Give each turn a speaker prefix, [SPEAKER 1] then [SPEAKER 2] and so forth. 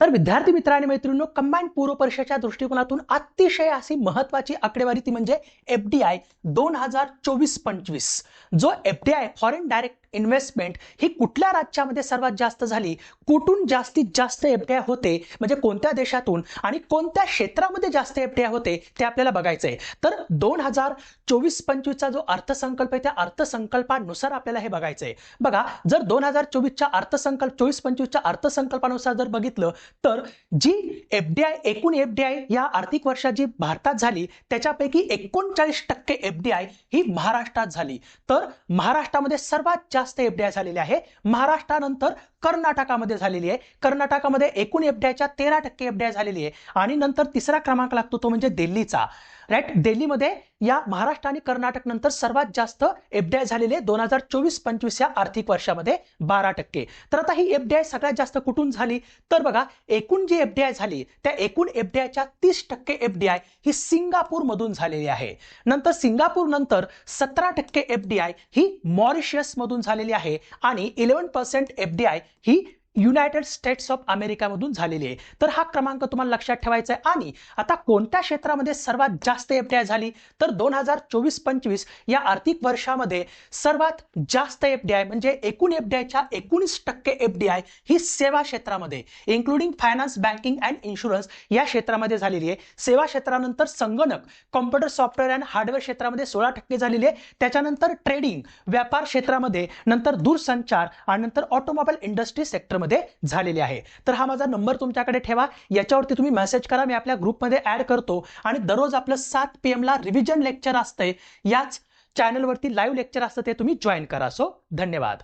[SPEAKER 1] तर विद्यार्थी मित्र आणि मैत्रिणींनो कंबाईंड पूर्व परीक्षेच्या दृष्टिकोनातून अतिशय अशी महत्वाची आकडेवारी ती म्हणजे एफ डी आय दोन हजार चोवीस पंचवीस. जो F D I foreign direct investment ही कुठल्या राज्यामध्ये सर्वात जास्त झाली? कुठून जास्तीत जास्त एफडीआय होते? म्हणजे कोणत्या देशातून आणि कोणत्या क्षेत्रामध्ये जास्त एफडीआय होते? ते आपल्याला बघायचंय. तर दोन हजार चोवीस पंचवीसचा जो अर्थसंकल्प आहे त्या अर्थसंकल्पानुसार आपल्याला हे बघायचंय. बघा जर दोन हजार चोवीसच्या अर्थसंकल्प चोवीस पंचवीसच्या अर्थसंकल्पानुसार जर बघितलं तर जी एफडीआय एकूण एफडीआय या आर्थिक वर्षात जी भारतात झाली त्याच्यापैकी एकोणचाळीस टक्के एफडीआय ही महाराष्ट्रात झाली. तर महाराष्ट्रामध्ये सर्वात जास्त एफडीआय आय झालेली आहे. महाराष्ट्रानंतर कर्नाटकामध्ये झालेली आहे. कर्नाटकामध्ये एकूण एफडीआयच्या तेरा टक्के एफडीआय झालेली आहे. आणि नंतर तिसरा क्रमांक लागतो तो म्हणजे दिल्लीचा. राईट दिल्लीमध्ये या महाराष्ट्र आणि कर्नाटक नंतर सर्वात जास्त एफ डी आय दोन हजार चोवीस पंचवीस या आर्थिक वर्षामध्ये बारा टक्के. तर आता ही एफडीआय सगळ्यात जास्त कुठून झाली? तर बघा एकूण जी एफडीआय झाली त्या एकूण एफडीआयच्या तीस टक्के एफडीआय ही सिंगापूरमधून झालेली आहे. नंतर सिंगापूर नंतर सतरा टक्के एफडीआय ही मॉरिशियस मधून झालेली आहे आणि इलेव्हन पर्सेंट एफडीआय ही युनायटेड स्टेट्स ऑफ अमेरिकामधून झालेली आहे. तर हा क्रमांक तुम्हाला लक्षात ठेवायचा आहे. आणि आता कोणत्या क्षेत्रामध्ये सर्वात जास्त एफ डी आय झाली? तर दोन हजार चोवीस पंचवीस या आर्थिक वर्षामध्ये सर्वात जास्त एफ डी आय म्हणजे एकूण एफ डी आयच्या एकोणीस टक्के एफ डी आय ही सेवा क्षेत्रामध्ये including finance banking and insurance या क्षेत्रामध्ये झालेली आहे. सेवा क्षेत्रानंतर संगणक कॉम्प्युटर सॉफ्टवेअर अँड हार्डवेअर क्षेत्रामध्ये सोळा टक्के झालेली आहे. त्याच्यानंतर ट्रेडिंग व्यापार क्षेत्रामध्ये नंतर दूरसंचार आणि नंतर ऑटोमोबाईल इंडस्ट्री सेक्टर मध्ये झालेली आहे. तर हा माझा नंबर तुमच्याकडे ठेवा. याच्यावरती तुम्ही मेसेज करा. मी आपल्या ग्रुपमध्ये ऍड करतो. आणि दररोज आपलं सात पी ला रिव्हिजन लेक्चर असतंय. याच चॅनलवरती लाईव्ह लेक्चर असतं ते तुम्ही जॉईन करा. सो धन्यवाद.